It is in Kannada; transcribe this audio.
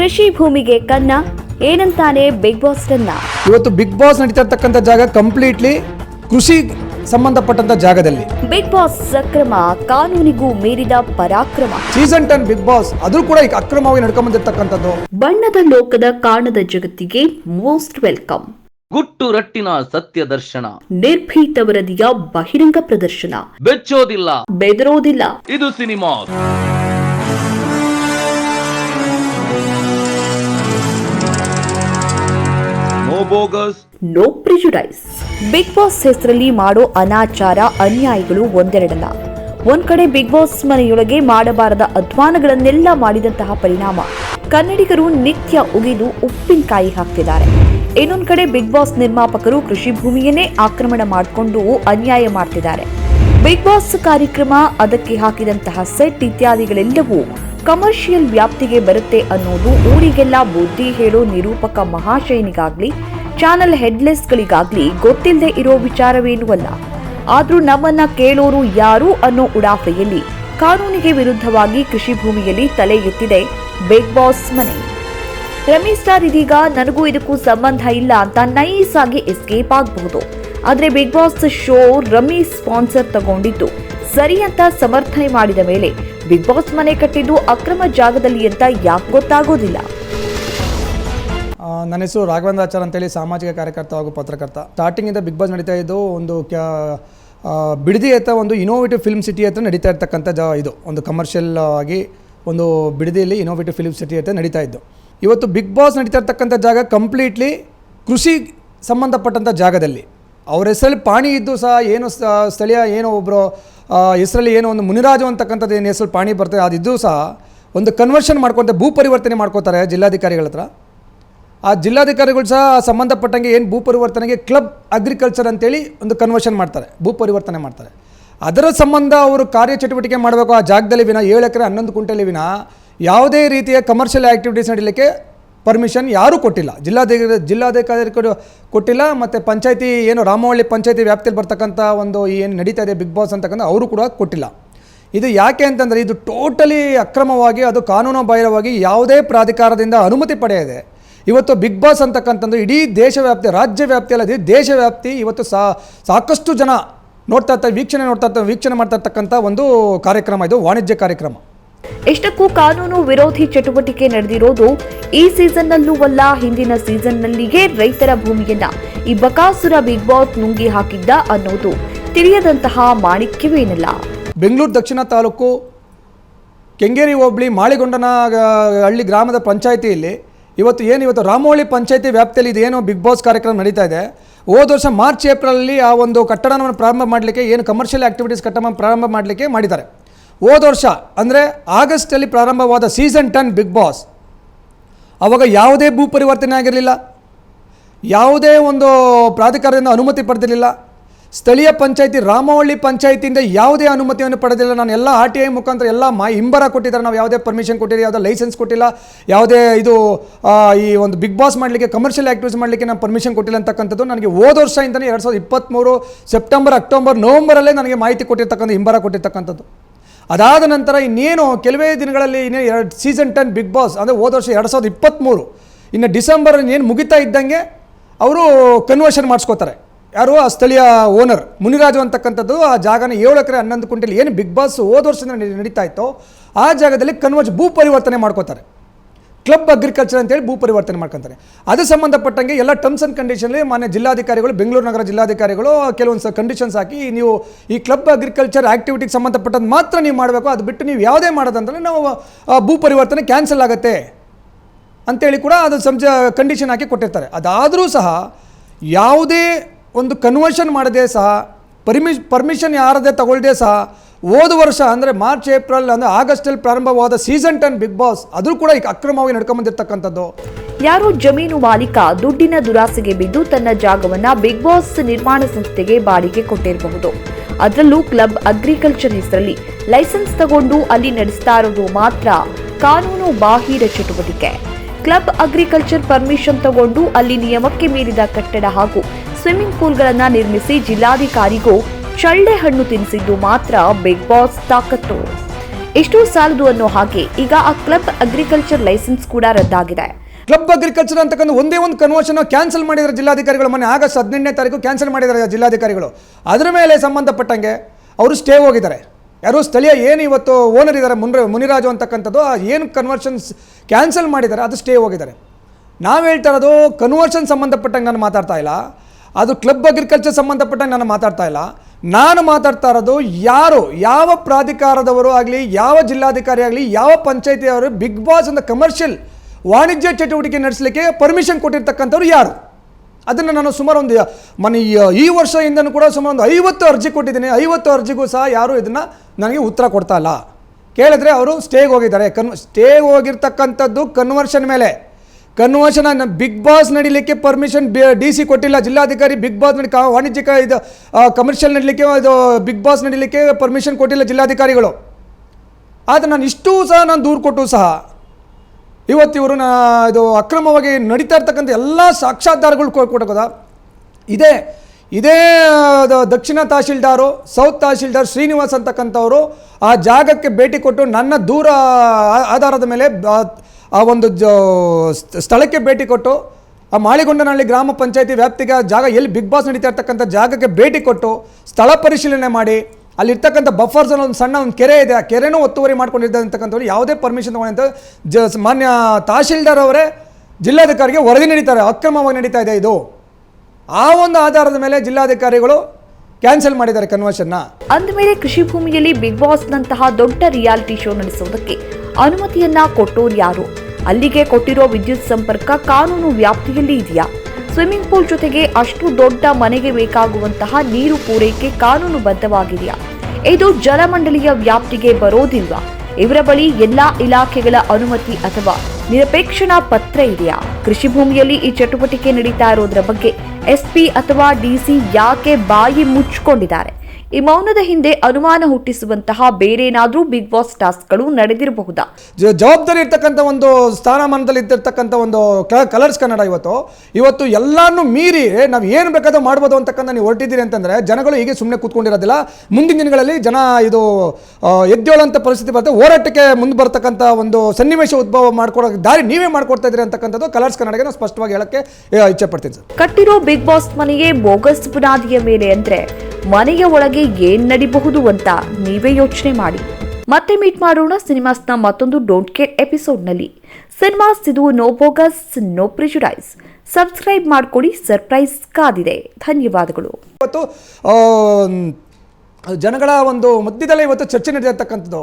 ಕೃಷಿ ಭೂಮಿಗೆ ಕನ್ನ ಏನಂತಾನೆ ಬಿಗ್ ಬಾಸ್ ರನ್ನ? ಇವತ್ತು ಬಿಗ್ ಬಾಸ್ ನಡೀತಾ ಇರ್ತಕ್ಕಂಥ ಜಾಗ ಕಂಪ್ಲೀಟ್ಲಿ ಕೃಷಿ ಸಂಬಂಧಪಟ್ಟಂತ ಜಾಗದಲ್ಲಿ. ಬಿಗ್ ಬಾಸ್ ಸಕ್ರಮ ಕಾನೂನಿಗೂ ಮೀರಿದ ಪರಾಕ್ರಮ. ಸೀಸನ್ ಟೆನ್ ಬಿಗ್ ಬಾಸ್ ಅದು ಕೂಡ ಈಗ ಅಕ್ರಮವಾಗಿ ನಡ್ಕೊಂಡ್ಬಂದಿರ್ತಕ್ಕಂಥದ್ದು ಬಣ್ಣದ ಲೋಕದ ಕಾಣದ ಜಗತ್ತಿಗೆ ಮೋಸ್ಟ್ ವೆಲ್ಕಮ್ ಗುಟ್ಟು ರಟ್ಟಿನ ಸತ್ಯ ದರ್ಶನ. ನಿರ್ಭೀತ ವರದಿಯ ಬಹಿರಂಗ ಪ್ರದರ್ಶನ. ಬೆಚ್ಚೋದಿಲ್ಲ. ಬೆದರೋದಿಲ್ಲ. ಇದು cinema. Bogus no prejudice Bigg Boss ಹೆಸರಲ್ಲಿ ಮಾಡೋ ಅನಾಚಾರ, ಅನ್ಯಾಯಗಳು ಒಂದೆರಡಲ್ಲ ಒಂದ್ ಕಡೆ ಬಿಗ್ ಬಾಸ್ ಮನೆಯೊಳಗೆ ಮಾಡಬಾರದ ಅಧ್ವಾನಗಳನ್ನೆಲ್ಲ ಮಾಡಿದಂತಹ ಪರಿಣಾಮ. ಕನ್ನಡಿಗರು ನಿತ್ಯ ಉಗಿದು ಉಪ್ಪಿನಕಾಯಿ ಹಾಕ್ತಿದ್ದಾರೆ. ಇನ್ನೊಂದ್ ಕಡೆ ಬಿಗ್ ಬಾಸ್ ನಿರ್ಮಾಪಕರು ಕೃಷಿ ಭೂಮಿಯನ್ನೇ ಆಕ್ರಮಣ ಮಾಡಿಕೊಂಡು ಅನ್ಯಾಯ ಮಾಡ್ತಿದ್ದಾರೆ. ಬಿಗ್ ಬಾಸ್ ಕಾರ್ಯಕ್ರಮ ಅದಕ್ಕೆ ಹಾಕಿದಂತಹ ಸೆಟ್ ಇತ್ಯಾದಿಗಳೆಲ್ಲವೂ ಕಮರ್ಷಿಯಲ್ ವ್ಯಾಪ್ತಿಗೆ ಬರುತ್ತೆ ಅನ್ನೋದು ಊರಿಗೆಲ್ಲ ಬುದ್ಧಿ ಹೇಳೋ ನಿರೂಪಕ ಮಹಾಶಯನಿಗಾಗ್ಲಿ ಚಾನೆಲ್ ಹೆಡ್ಲೆಸ್ಗಳಿಗಾಗ್ಲಿ ಗೊತ್ತಿಲ್ಲದೆ ಇರೋ ವಿಚಾರವೇನೂ ಅಲ್ಲ. ಆದರೂ ನಮ್ಮನ್ನ ಕೇಳೋರು ಯಾರು ಅನ್ನೋ ಉಡಾಫೆಯಲ್ಲಿ ಕಾನೂನಿಗೆ ವಿರುದ್ಧವಾಗಿ ಕೃಷಿ ಭೂಮಿಯಲ್ಲಿ ತಲೆ ಎತ್ತಿದೆ ಬಿಗ್ ಬಾಸ್ ಮನೆ. ರಮೇಶ್ ಸ್ಟಾರ್ ಇದೀಗ ನನಗೂ ಇದಕ್ಕೂ ಸಂಬಂಧ ಇಲ್ಲ ಅಂತ ನೈಸ್ ಆಗಿ ಎಸ್ಕೇಪ್ ಆಗಬಹುದು. ಆದ್ರೆ Bigg Boss show Ramesh sponsor ತಗೊಂಡಿದ್ದು ಸರಿ ಅಂತ ಸಮರ್ಥನೆ ಮಾಡಿದ ಮೇಲೆ ಬಿಗ್ ಬಾಸ್ ಮನೆ ಕಟ್ಟಿದ್ದು ಅಕ್ರಮ ಜಾಗದಲ್ಲಿ ಅಂತ ಯಾಕೆ ಗೊತ್ತಾಗೋದಿಲ್ಲ. ನನ್ನ ಹೆಸರು ರಾಘವೇಂದ್ರ ಆಚಾರ್ ಅಂತೇಳಿ ಸಾಮಾಜಿಕ ಕಾರ್ಯಕರ್ತ ಹಾಗೂ ಪತ್ರಕರ್ತ. ಸ್ಟಾರ್ಟಿಂಗಿಂದ ಬಿಗ್ ಬಾಸ್ ನಡೀತಾ ಇದ್ದು ಒಂದು ಕ್ಯಾ ಬಿಡದಿ ಹತ್ರ ಒಂದು ಇನೋವೇಟಿವ್ ಫಿಲ್ಮ್ ಸಿಟಿ ಹತ್ರ ನಡೀತಾ ಇರ್ತಕ್ಕಂಥ ಜ, ಇದು. ಒಂದು ಕಮರ್ಷಿಯಲ್ ಆಗಿ ಒಂದು ಬಿಡದಿಯಲ್ಲಿ ಇನೋವೇಟಿವ್ ಫಿಲ್ಮ್ ಸಿಟಿ ಹತ್ರ ನಡೀತಾ ಇದ್ದು. ಇವತ್ತು ಬಿಗ್ ಬಾಸ್ ನಡೀತಾ ಇರ್ತಕ್ಕಂಥ ಜಾಗ ಕಂಪ್ಲೀಟ್ಲಿ ಕೃಷಿ ಸಂಬಂಧಪಟ್ಟಂಥ ಜಾಗದಲ್ಲಿ. ಅವ್ರ ಹೆಸರಲ್ಲಿ ಪಾಣಿ ಇದ್ದು ಸಹ ಏನು ಸ್ಥಳೀಯ ಏನೋ ಒಬ್ಬರು ಹೆಸರಲ್ಲಿ ಏನೋ ಒಂದು ಮುನಿರಾಜು ಅಂತಕ್ಕಂಥದ್ದು ಏನು ಹೆಸರು ಪಾಣಿ ಬರ್ತದೆ, ಅದಿದ್ದು ಸಹ ಒಂದು ಕನ್ವರ್ಷನ್ ಮಾಡ್ಕೊತಾರೆ ಭೂ ಪರಿವರ್ತನೆ ಮಾಡ್ಕೋತಾರೆ ಜಿಲ್ಲಾಧಿಕಾರಿಗಳ ಹತ್ರ ಆ ಜಿಲ್ಲಾಧಿಕಾರಿಗಳು ಸಹ ಸಂಬಂಧಪಟ್ಟಂಗೆ ಏನು ಭೂ ಪರಿವರ್ತನೆಗೆ ಕ್ಲಬ್ ಅಗ್ರಿಕಲ್ಚರ್ ಅಂತೇಳಿ ಒಂದು ಕನ್ವರ್ಷನ್ ಮಾಡ್ತಾರೆ, ಭೂ ಪರಿವರ್ತನೆ ಮಾಡ್ತಾರೆ. ಅದರ ಸಂಬಂಧ ಅವರು ಕಾರ್ಯಚಟುವಟಿಕೆ ಮಾಡಬೇಕು ಆ ಜಾಗದಲ್ಲಿ ವಿನ ಏಳು ಎಕರೆ ಹನ್ನೊಂದು ಕುಂಟೆಲಿ ವಿನ ಯಾವುದೇ ರೀತಿಯ ಕಮರ್ಷಿಯಲ್ ಆ್ಯಕ್ಟಿವಿಟೀಸ್ ನಡೀಲಿಕ್ಕೆ ಪರ್ಮಿಷನ್ ಯಾರೂ ಕೊಟ್ಟಿಲ್ಲ. ಜಿಲ್ಲಾಧಿಕಾರಿ, ಜಿಲ್ಲಾಧಿಕಾರಿಗಳು ಕೊಟ್ಟಿಲ್ಲ ಮತ್ತು ಪಂಚಾಯತಿ ಏನು ರಾಮವಳ್ಳಿ ಪಂಚಾಯತಿ ವ್ಯಾಪ್ತಿಯಲ್ಲಿ ಬರ್ತಕ್ಕಂಥ ಒಂದು ಏನು ನಡೀತಾ ಇದೆ ಬಿಗ್ ಬಾಸ್ ಅಂತಕ್ಕಂಥ ಅವರು ಕೂಡ ಕೊಟ್ಟಿಲ್ಲ. ಇದು ಯಾಕೆ ಅಂತಂದರೆ ಇದು ಟೋಟಲಿ ಅಕ್ರಮವಾಗಿ ಅದು ಕಾನೂನು ಬಾಹಿರವಾಗಿ ಯಾವುದೇ ಪ್ರಾಧಿಕಾರದಿಂದ ಅನುಮತಿ ಪಡೆಯದೆ ಇವತ್ತು ಬಿಗ್ ಬಾಸ್ ಅಂತಕ್ಕಂಥದ್ದು ಇಡೀ ದೇಶವ್ಯಾಪ್ತಿ ರಾಜ್ಯ ವ್ಯಾಪ್ತಿ ಅಲ್ಲದೆ ದೇಶ ವ್ಯಾಪ್ತಿ ಇವತ್ತು ಸಾ ಸಾಕಷ್ಟು ಜನ ನೋಡ್ತಾ ಇರ್ತಾರೆ ವೀಕ್ಷಣೆ ನೋಡ್ತಾ ಇರ್ತಾರೆ ವೀಕ್ಷಣೆ ಮಾಡ್ತಾ ಇರ್ತಕ್ಕಂಥ ಒಂದು ಕಾರ್ಯಕ್ರಮ ಇದು ವಾಣಿಜ್ಯ ಕಾರ್ಯಕ್ರಮ. ಎಷ್ಟಕ್ಕೂ ಕಾನೂನು ವಿರೋಧಿ ಚಟುವಟಿಕೆ ನಡೆದಿರೋದು ಈ ಸೀಸನ್ನಲ್ಲೂ ಅಲ್ಲ ಹಿಂದಿನ ಸೀಸನ್ನಲ್ಲಿಯೇ ರೈತರ ಭೂಮಿಯನ್ನ ಈ ಬಕಾಸುರ ಬಿಗ್ ಬಾಸ್ ನುಂಗಿ ಹಾಕಿದ್ದ ಅನ್ನೋದು ತಿಳಿಯದಂತಹ ಮಾಣಿಕ್ಯವೇನಲ್ಲ ಬೆಂಗಳೂರು ದಕ್ಷಿಣ ತಾಲೂಕು ಕೆಂಗೇರಿ ಹೋಬಳಿ ಮಾಳಿಗೊಂಡನ ಹಳ್ಳಿ ಗ್ರಾಮದ ಪಂಚಾಯಿತಿಯಲ್ಲಿ ಇವತ್ತು ಏನು, ಇವತ್ತು ರಾಮೋಳಿ ಪಂಚಾಯತಿ ವ್ಯಾಪ್ತಿಯಲ್ಲಿ ಇದೇನು ಬಿಗ್ ಬಾಸ್ ಕಾರ್ಯಕ್ರಮ ನಡೀತಾ ಇದೆ. ಹೋದ ವರ್ಷ ಮಾರ್ಚ್, ಏಪ್ರಿಲಲ್ಲಿ ಆ ಒಂದು ಕಟ್ಟಡವನ್ನು ಪ್ರಾರಂಭ ಮಾಡಲಿಕ್ಕೆ, ಏನು ಕಮರ್ಷಿಯಲ್ ಆ್ಯಕ್ಟಿವಿಟೀಸ್ ಕಟ್ಟಡ ಪ್ರಾರಂಭ ಮಾಡಲಿಕ್ಕೆ ಮಾಡಿದ್ದಾರೆ. ಹೋದ ವರ್ಷ, ಅಂದರೆ ಆಗಸ್ಟಲ್ಲಿ ಪ್ರಾರಂಭವಾದ ಸೀಸನ್ ಟೆನ್ ಬಿಗ್ ಬಾಸ್ ಅವಾಗ ಯಾವುದೇ ಭೂ ಪರಿವರ್ತನೆ ಆಗಿರಲಿಲ್ಲ. ಯಾವುದೇ ಒಂದು ಪ್ರಾಧಿಕಾರದಿಂದ ಅನುಮತಿ ಪಡೆದಿರಲಿಲ್ಲ. ಸ್ಥಳೀಯ ಪಂಚಾಯಿತಿ, ರಾಮವಳ್ಳಿ ಪಂಚಾಯಿತಿಯಿಂದ ಯಾವುದೇ ಅನುಮತಿಯನ್ನು ಪಡೆದಿಲ್ಲ. ನಾನು ಎಲ್ಲ ಆರ್ ಟಿ ಐ ಮುಖಾಂತರ ಎಲ್ಲ ಮಾ, ಹಿಂಬರ ಕೊಟ್ಟಿದ್ದಾರೆ. ನಾವು ಯಾವುದೇ ಪರ್ಮಿಷನ್ ಕೊಟ್ಟಿಲ್ಲ, ಯಾವುದೇ ಲೈಸೆನ್ಸ್ ಕೊಟ್ಟಿಲ್ಲ, ಯಾವುದೇ ಇದು ಈ ಒಂದು ಬಿಗ್ ಬಾಸ್ ಮಾಡಲಿಕ್ಕೆ ಕಮರ್ಷಿಯಲ್ ಆ್ಯಕ್ಟಿವಿಸ್ ಮಾಡಲಿಕ್ಕೆ ನಾನು ಪರ್ಮಿಷನ್ ಕೊಟ್ಟಿಲ್ಲ ಅಂತಕ್ಕಂಥದ್ದು ನನಗೆ ಹೋದ ವರ್ಷದಿಂದಲೇ ಎರಡು ಸಾವಿರದ ಇಪ್ಪತ್ತ್ಮೂರು ಸೆಪ್ಟೆಂಬರ್ ಅಕ್ಟೋಬರ್ ನವಂಬರಲ್ಲೇ ನನಗೆ ಮಾಹಿತಿ ಕೊಟ್ಟಿರ್ತಕ್ಕಂಥ, ಹಿಂಬರ ಕೊಟ್ಟಿರ್ತಕ್ಕಂಥದ್ದು. ಅದಾದ ನಂತರ ಇನ್ನೇನು ಕೆಲವೇ ದಿನಗಳಲ್ಲಿ ಇನ್ನೇ ಎರಡು ಸೀಸನ್ ಟೆನ್ ಬಿಗ್ ಬಾಸ್ ಅಂದರೆ ಹೋದ ವರ್ಷ ಎರಡು ಸಾವಿರದ ಇಪ್ಪತ್ತ್ಮೂರು ಇನ್ನು ಡಿಸೆಂಬರ್ ಏನು ಮುಗಿತಾ ಇದ್ದಂಗೆ, ಅವರು ಕನ್ವರ್ಷನ್ ಮಾಡಿಸ್ಕೋತಾರೆ. ಯಾರು ಆ ಸ್ಥಳೀಯ ಓನರ್ ಮುನಿರಾಜು ಅಂತಕ್ಕಂಥದ್ದು ಆ ಜಾಗನ ಏಳು ಎಕರೆ ಹನ್ನೊಂದು ಕುಂಟೆಲಿ ಏನು ಬಿಗ್ ಬಾಸ್ ಹೋದ ವರ್ಷದಿಂದ ನಡೀತಾ ಇತ್ತೋ, ಆ ಜಾಗದಲ್ಲಿ ಕನ್ವರ್ಜ್ ಭೂ ಪರಿವರ್ತನೆ ಮಾಡ್ಕೋತಾರೆ. ಕ್ಲಬ್ ಅಗ್ರಿಕಲ್ಚರ್ ಅಂತೇಳಿ ಭೂ ಪರಿವರ್ತನೆ ಮಾಡ್ಕೊತಾರೆ. ಅದು ಸಂಬಂಧಪಟ್ಟಂಗೆ ಎಲ್ಲ ಟರ್ಮ್ಸ್ ಆ್ಯಂಡ್ ಕಂಡೀಷನಲ್ಲಿ ಮಾನ್ಯ ಜಿಲ್ಲಾಧಿಕಾರಿಗಳು, ಬೆಂಗಳೂರು ನಗರ ಜಿಲ್ಲಾಧಿಕಾರಿಗಳು ಕೆಲವೊಂದು ಕಂಡೀಷನ್ಸ್ ಹಾಕಿ ನೀವು ಈ ಕ್ಲಬ್ ಅಗ್ರಿಕಲ್ಚರ್ ಆ್ಯಕ್ಟಿವಿಟಿಗೆ ಸಂಬಂಧಪಟ್ಟದ್ದು ಮಾತ್ರ ನೀವು ಮಾಡಬೇಕು, ಅದು ಬಿಟ್ಟು ನೀವು ಯಾವುದೇ ಮಾಡೋದಂದ್ರೆ ನಾವು ಭೂ ಪರಿವರ್ತನೆ ಕ್ಯಾನ್ಸಲ್ ಆಗುತ್ತೆ ಅಂತೇಳಿ ಕೂಡ ಅದು ಸಂಜ ಕಂಡೀಷನ್ ಹಾಕಿ ಕೊಟ್ಟಿರ್ತಾರೆ. ಅದಾದರೂ ಸಹ ಯಾವುದೇ ಒಂದು ಕನ್ವರ್ಷನ್ ಮಾಡದೆ ಸಹ ಪರ್ಮಿಷ್ ಪರ್ಮಿಷನ್ ಯಾರದೇ ತಗೊಳ್ಳದೆ ಸಹ, ಹೋದ ವರ್ಷ ಅಂದರೆ ಮಾರ್ಚ್ ಏಪ್ರಿಲ್ ಅಂದರೆ ಆಗಸ್ಟಲ್ಲಿ ಪ್ರಾರಂಭವಾದ ಸೀಸನ್ ಟೆನ್ ಬಿಗ್ ಬಾಸ್ ಅದು ಕೂಡ ಈಗ ಅಕ್ರಮವಾಗಿ ನಡ್ಕೊಂಬಂದಿರ್ತಕ್ಕಂಥದ್ದು. ಯಾರೋ ಜಮೀನು ಮಾಲೀಕ, ದುಡ್ಡಿನ ದುರಾಸೆಗೆ ಬಿದ್ದು ತನ್ನ ಜಾಗವನ್ನ ಬಿಗ್ ಬಾಸ್ ನಿರ್ಮಾಣ ಸಂಸ್ಥೆಗೆ ಬಾಡಿಗೆ ಕೊಟ್ಟಿರಬಹುದು. ಅದರಲ್ಲೂ ಕ್ಲಬ್ ಅಗ್ರಿಕಲ್ಚರ್ ಹೆಸರಲ್ಲಿ ಲೈಸೆನ್ಸ್ ತಗೊಂಡು ಅಲ್ಲಿ ನಡೆಸ್ತಾ ಇರೋದು ಮಾತ್ರ ಕಾನೂನು ಬಾಹಿರ ಚಟುವಟಿಕೆ. ಕ್ಲಬ್ ಅಗ್ರಿಕಲ್ಚರ್ ಪರ್ಮಿಷನ್ ತಗೊಂಡು ಅಲ್ಲಿ ನಿಯಮಕ್ಕೆ ಮೀರಿದ ಕಟ್ಟಡ ಹಾಗೂ ಸ್ವಿಮ್ಮಿಂಗ್ ಪೂಲ್ಗಳನ್ನು ನಿರ್ಮಿಸಿ ಜಿಲ್ಲಾಧಿಕಾರಿಗೂ ಚಳ್ಳೆ ಹಣ್ಣು ತಿನ್ನಿಸಿದ್ದು ಮಾತ್ರ ಬಿಗ್ ಬಾಸ್ ತಾಕತ್ತು. ಇಷ್ಟು ಸಾಲದು ಅನ್ನೋ ಹಾಗೆ ಈಗ ಆ ಕ್ಲಬ್ ಅಗ್ರಿಕಲ್ಚರ್ ಲೈಸೆನ್ಸ್ ಕೂಡ ರದ್ದಾಗಿದೆ. ಕ್ಲಬ್ ಅಗ್ರಿಕಲ್ಚರ್ ಅಂತಕ್ಕಂಥ ಒಂದೇ ಒಂದು ಕನ್ವರ್ಷನ್ ಕ್ಯಾನ್ಸಲ್ ಮಾಡಿದ್ದಾರೆ ಜಿಲ್ಲಾಧಿಕಾರಿಗಳು. ಮನೆ ಆಗಸ್ಟ್ ಹದಿನೆಂಟನೇ ತಾರೀಕು ಕ್ಯಾನ್ಸಲ್ ಮಾಡಿದ್ದಾರೆ ಜಿಲ್ಲಾಧಿಕಾರಿಗಳು. ಅದರ ಮೇಲೆ ಸಂಬಂಧಪಟ್ಟಂಗೆ ಅವರು ಸ್ಟೇ ಹೋಗಿದ್ದಾರೆ. ಯಾರು ಸ್ಥಳೀಯ ಏನು ಇವತ್ತು ಓನರ್ ಇದ್ದಾರೆ, ಮುನ್ರ, ಮುನಿರಾಜು ಅಂತಕ್ಕಂಥದ್ದು ಏನು ಕನ್ವರ್ಷನ್ಸ್ ಕ್ಯಾನ್ಸಲ್ ಮಾಡಿದ್ದಾರೆ, ಅದು ಸ್ಟೇ ಹೋಗಿದ್ದಾರೆ. ನಾವು ಹೇಳ್ತಾ ಇರೋದು ಕನ್ವರ್ಷನ್ ಸಂಬಂಧಪಟ್ಟಂಗೆ ನಾನು ಮಾತಾಡ್ತಾ ಇಲ್ಲ. ಅದು ಕ್ಲಬ್ ಅಗ್ರಿಕಲ್ಚರ್ ಸಂಬಂಧಪಟ್ಟ ನಾನು ಮಾತಾಡ್ತಾ ಇಲ್ಲ. ನಾನು ಮಾತಾಡ್ತಾ ಇರೋದು ಯಾರು, ಯಾವ ಪ್ರಾಧಿಕಾರದವರು ಆಗಲಿ, ಯಾವ ಜಿಲ್ಲಾಧಿಕಾರಿ ಆಗಲಿ, ಯಾವ ಪಂಚಾಯತಿಯವರು ಬಿಗ್ ಬಾಸ್ ಅಂತ ಕಮರ್ಷಿಯಲ್ ವಾಣಿಜ್ಯ ಚಟುವಟಿಕೆ ನಡೆಸಲಿಕ್ಕೆ ಪರ್ಮಿಷನ್ ಕೊಟ್ಟಿರ್ತಕ್ಕಂಥವ್ರು ಯಾರು? ಅದನ್ನು ನಾನು ಸುಮಾರು ಒಂದು, ಮನೆ ಈ- ವರ್ಷದಿಂದನೂ ಕೂಡ ಸುಮಾರು ಒಂದು ಐವತ್ತು ಅರ್ಜಿ ಕೊಟ್ಟಿದ್ದೀನಿ. ಐವತ್ತು ಅರ್ಜಿಗೂ ಸಹ ಯಾರು ಇದನ್ನು ನನಗೆ ಉತ್ತರ ಕೊಡ್ತಾ ಇಲ್ಲ. ಕೇಳಿದ್ರೆ ಅವರು ಸ್ಟೇಗೆ ಹೋಗಿದ್ದಾರೆ. ಕನ್ ಸ್ಟೇಗೆ ಹೋಗಿರ್ತಕ್ಕಂಥದ್ದು ಕನ್ವರ್ಷನ್ ಮೇಲೆ. ಕನ್ವರ್ಷನ್ ಬಿಗ್ ಬಾಸ್ ನಡೀಲಿಕ್ಕೆ ಪರ್ಮಿಷನ್ ಡಿ ಸಿ ಕೊಟ್ಟಿಲ್ಲ. ಜಿಲ್ಲಾಧಿಕಾರಿ ಬಿಗ್ ಬಾಸ್ ನಡಿ ವಾಣಿಜ್ಯಿಕ ಇದು ಕಮರ್ಷಿಯಲ್ ನಡೀಲಿಕ್ಕೆ, ಇದು, ಬಿಗ್ ಬಾಸ್ ನಡೀಲಿಕ್ಕೆ ಪರ್ಮಿಷನ್ ಕೊಟ್ಟಿಲ್ಲ ಜಿಲ್ಲಾಧಿಕಾರಿಗಳು. ಆದರೆ ನಾನು ಇಷ್ಟೂ ಸಹ ನಾನು ದೂರು ಕೊಟ್ಟು ಸಹ ಇವತ್ತು ಇವರು ನಾ ಇದು ಅಕ್ರಮವಾಗಿ ನಡೀತಾ ಇರ್ತಕ್ಕಂಥ ಎಲ್ಲ ಸಾಕ್ಷಾಧಾರಗಳು ಕೊಟ್ಟೋದ ಇದೇ ಇದೇ ದಕ್ಷಿಣ ತಹಶೀಲ್ದಾರು, ಸೌತ್ ತಹಶೀಲ್ದಾರ್ ಶ್ರೀನಿವಾಸ್ ಅಂತಕ್ಕಂಥವರು ಆ ಜಾಗಕ್ಕೆ ಭೇಟಿ ಕೊಟ್ಟು ನನ್ನ ದೂರ ಆಧಾರದ ಮೇಲೆ ಆ- ಒಂದು ಸ್ಥಳಕ್ಕೆ ಭೇಟಿ ಕೊಟ್ಟು, ಆ ಮಾಳಿಗೊಂಡನಹಳ್ಳಿ ಗ್ರಾಮ ಪಂಚಾಯತಿ ವ್ಯಾಪ್ತಿಗೆ ಜಾಗ ಎಲ್ಲಿ ಬಿಗ್ ಬಾಸ್ ನಡೀತಾ ಇರ್ತಕ್ಕಂಥ ಜಾಗಕ್ಕೆ ಭೇಟಿ ಕೊಟ್ಟು, ಸ್ಥಳ ಪರಿಶೀಲನೆ ಮಾಡಿ, ಅಲ್ಲಿರ್ತಕ್ಕಂಥ ಬಫರ್ಸ್ ಒಂದು ಸಣ್ಣ ಒಂದು ಕೆರೆ ಇದೆ, ಆ ಕೆರೆನೂ ಒತ್ತುವರಿ ಮಾಡ್ಕೊಂಡಿದ್ದಾರೆ ಅಂತಕ್ಕಂಥವ್ರು, ಯಾವುದೇ ಪರ್ಮಿಷನ್ ತೊಗೊಂಡಂತ ಜ ಮಾನ್ಯ ತಹಶೀಲ್ದಾರ್ ಅವರೇ ಜಿಲ್ಲಾಧಿಕಾರಿಗೆ ವರದಿ ನಡೀತಾರೆ ಅಕ್ರಮವಾಗಿ ನಡೀತಾ ಇದೆ ಇದು. ಆ ಒಂದು ಆಧಾರದ ಮೇಲೆ ಜಿಲ್ಲಾಧಿಕಾರಿಗಳು ಕ್ಯಾನ್ಸಲ್ ಮಾಡಿದ್ದಾರೆ ಕನ್ವರ್ಷನ್ನ ಅಂದಮೇಲೆ ಕೃಷಿ ಭೂಮಿಯಲ್ಲಿ ಬಿಗ್ ಬಾಸ್ ನಂತಹ ದೊಡ್ಡ ರಿಯಾಲಿಟಿ ಶೋ ನಡೆಸುವುದಕ್ಕೆ ಅನುಮತಿಯನ್ನ ಕೊಟ್ಟೋರು ಯಾರು? ಅಲ್ಲಿಗೆ ಕೊಟ್ಟಿರೋ ವಿದ್ಯುತ್ ಸಂಪರ್ಕ ಕಾನೂನು ವ್ಯಾಪ್ತಿಯಲ್ಲಿ ಇದೆಯಾ? ಸ್ವಿಮ್ಮಿಂಗ್ ಪೂಲ್ ಜೊತೆಗೆ ಅಷ್ಟು ದೊಡ್ಡ ಮನೆಗೆ ಬೇಕಾಗುವಂತಹ ನೀರು ಪೂರೈಕೆ ಕಾನೂನುಬದ್ಧವಾಗಿದೆಯಾ? ಇದು ಜಲಮಂಡಳಿಯ ವ್ಯಾಪ್ತಿಗೆ ಬರೋದಿಲ್ವಾ? ಇವರ ಬಳಿ ಎಲ್ಲಾ ಇಲಾಖೆಗಳ ಅನುಮತಿ ಅಥವಾ ನಿರಪೇಕ್ಷಣಾ ಪತ್ರ ಇದೆಯಾ? ಕೃಷಿ ಭೂಮಿಯಲ್ಲಿ ಈ ಚಟುವಟಿಕೆ ನಡೀತಾ ಇರೋದ್ರ ಬಗ್ಗೆ ಎಸ್ಪಿ ಅಥವಾ ಡಿಸಿ ಯಾಕೆ ಬಾಯಿ ಮುಚ್ಕೊಂಡಿದ್ದಾರೆ ಈ ಮೌನದ ಹಿಂದೆ ಅನುಮಾನ ಹುಟ್ಟಿಸುವಂತಹ ಬೇರೇನಾದ್ರೂ ಬಿಗ್ ಬಾಸ್ ಟಾಸ್ಕ್ಗಳು ನಡೆದಿರಬಹುದಾ? ಜವಾಬ್ದಾರಿ ಇರ್ತಕ್ಕಂಥ ಒಂದು ಸ್ಥಾನಮಾನದಲ್ಲಿ ಇದ್ದಿರ್ತಕ್ಕಂಥ ಒಂದು ಕಲರ್ಸ್ ಕನ್ನಡ ಇವತ್ತು. ಇವತ್ತು ಎಲ್ಲಾನು ಮೀರಿ ನಾವು ಏನು ಬೇಕಾದ್ರೂ ಮಾಡ್ಬೋದು ಅಂತಕ್ಕಂಥ ನೀವು ಹೊರಟಿದ್ದೀರಿ ಅಂತಂದರೆ ಜನಗಳು ಹೀಗೆ ಸುಮ್ಮನೆ ಕೂತ್ಕೊಂಡಿರೋದಿಲ್ಲ. ಮುಂದಿನ ದಿನಗಳಲ್ಲಿ ಜನ ಇದು ಎದ್ದೇಳುವಂಥ ಪರಿಸ್ಥಿತಿ ಬರುತ್ತೆ ಹೋರಾಟಕ್ಕೆ ಮುಂದೆ ಬರ್ತಕ್ಕಂಥ ಒಂದು ಸನ್ನಿವೇಶ ಉದ್ಭವ ಮಾಡ್ಕೊಡೋ ದಾರಿ ನೀವೇ ಮಾಡ್ಕೊಡ್ತಾ ಇದ್ದೀರಿ ಅಂತಕ್ಕಂಥದ್ದು ಕಲರ್ಸ್ ಕನ್ನಡಗೆ ನಾವು ಸ್ಪಷ್ಟವಾಗಿ ಹೇಳಕ್ಕೆ ಇಚ್ಛೆ ಪಡ್ತೀನಿ ಸರ್. ಕಟ್ಟಿರೋ ಬಿಗ್ ಬಾಸ್ ಮನೆಗೆ ಬೋಗಸ್ ಬುನಾದಿಯ ಮೇಲೆ ಅಂದ್ರೆ ಮನೆಯ ಒಳಗೆ ಏನ್ ನಡಿಬಹುದು ಅಂತ ನೀವೇ ಯೋಚನೆ ಮಾಡಿ. ಮತ್ತೆ ಮೀಟ್ ಮಾಡೋಣ ಸಿನಿಮಾಸ್ನ ಮತ್ತೊಂದು ಡೋಂಟ್ ಕೇರ್ ಎಪಿಸೋಡ್ನಲ್ಲಿ ಸಿನಿಮಾಸ್ ಇದು no bogus, no prejudice. Subscribe ಮಾಡ್ಕೊಡಿ, ಸರ್ಪ್ರೈಸ್ ಕಾದಿದೆ. ಧನ್ಯವಾದಗಳು. ಇವತ್ತು ಜನಗಳ ಒಂದು ಮಧ್ಯದಲ್ಲೇ ಇವತ್ತು ಚರ್ಚೆ ನಡೆದಿರ್ತಕ್ಕಂಥದ್ದು.